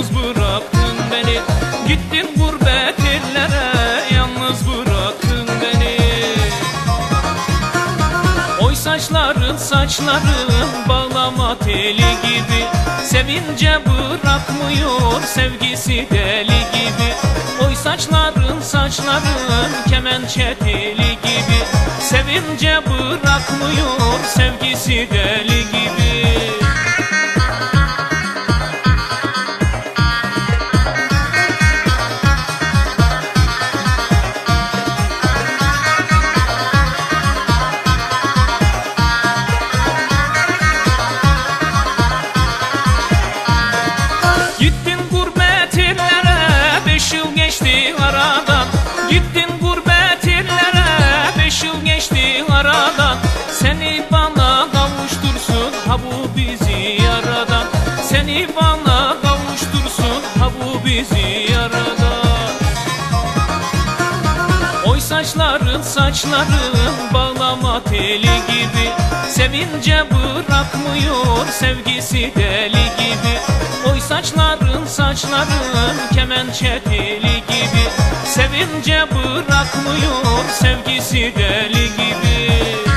Yalnız bıraktın beni. Gittin gurbet ellere. Yalnız bıraktın beni. Oy saçların saçların Bağlama teli gibi. Sevince bırakmıyor Sevgisi deli gibi. Oy saçların saçların Kemençe teli gibi. Sevince bırakmıyor Sevgisi deli gibi. Bizi yaradan Oy saçların saçların bağlama teli gibi. Sevince bırakmıyor sevgisi deli gibi. Oy saçların saçların kemençe teli gibi. Sevince bırakmıyor sevgisi deli gibi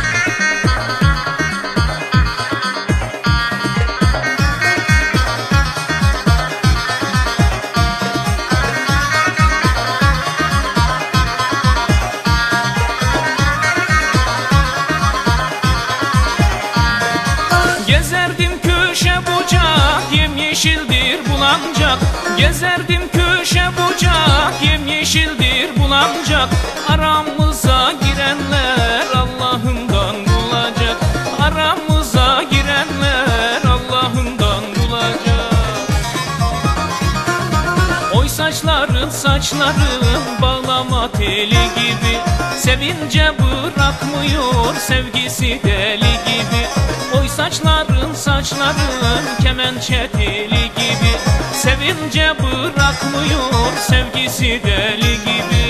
Gezerdim köşe bucak yemyeşildir bulancak Gezerdim köşe bucak yemyeşildir bulancak Aramıza girenler Allah'ından bulacak. Aramıza girenler Allah'ından bulacak. Oy saçların saçların bağlama teli gibi. Sevince bırakmıyor sevgisi deli gibi saçların saçların kemençe teli gibi. Sevince bırakmıyor sevgisi deli gibi